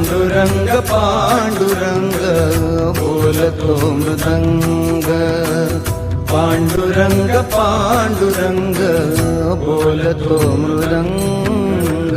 पांडुरंग पांडुरंग बोलतो मृदंग पांडुरंग पांडुरंग बोलतो मृदंग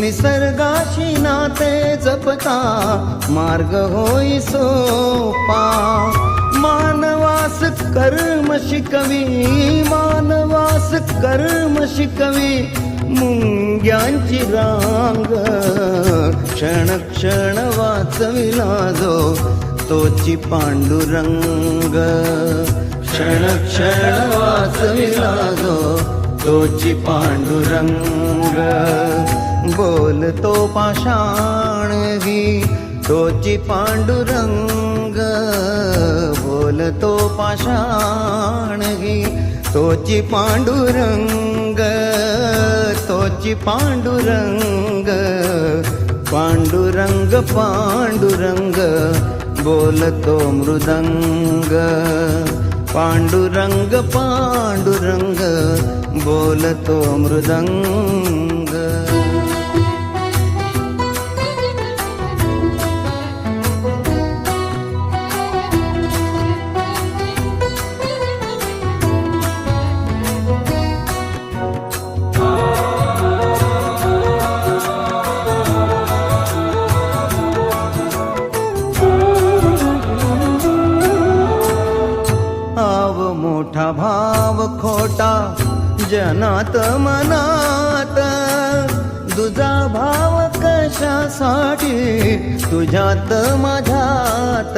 निसर्गाशी नाते जपता मार्ग होई सोपा. मानवास कर्म शिकवी मानवास कर्म शिकवी मुंग्यांची रांग. क्षण क्षण वाचविला जो तोची पांडुरंग. क्षण क्षण वाचविला जो तोची पांडुरंग. बोलतो पाषाण ही तोची पांडुरंग. बोलतो पाषाण ही तोची पांडुरंग तोची पांडुरंग. पांडुरंग पांडुरंग बोलतो मृदंग. पांडुरंग पांडुरंग बोलतो मृदंग. मोठा भाव खोटा जनात मनात. तुझा भाव कशासाठी? तुझ्यात माझ्यात.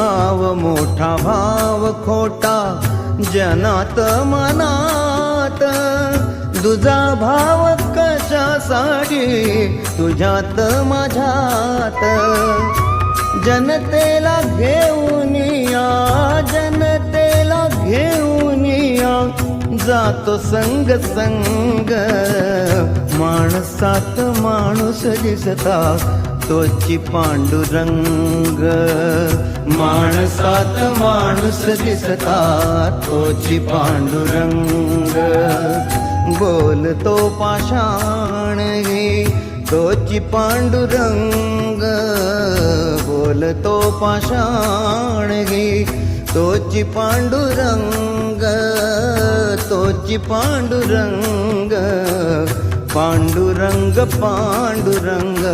आव मोठा भाव खोटा जनात मनात. तुझा भाव कशासाठी? तुझ्यात माझ्यात. जनतेला घेऊन या जनतेला घेऊन या. जातो संग संग माणसात माणूस दिसता तोची पांडुरंग. माणसात माणूस दिसता तोची पांडुरंग. बोलतो पाषाण तोची पांडुरंग बोलतो पाषाणगी तोची पांडुरंग तोची पांडुरंग पांडुरंग पांडुरंग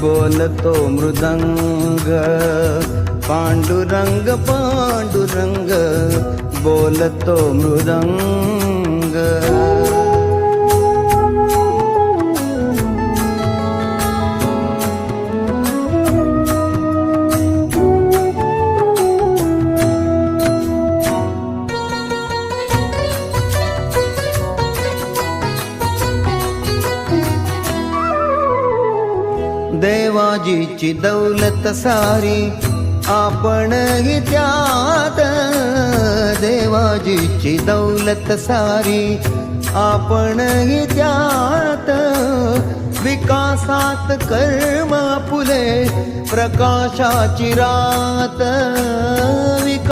बोलतो मृदंग. पांडुरंग पांडुरंग बोलतो मृदंग. देवाजीची दौलत सारी आपण त्यात. देवाजीची दौलत सारी आपण त्यात. विकासात कर्म फुले प्रकाशाची रात. विका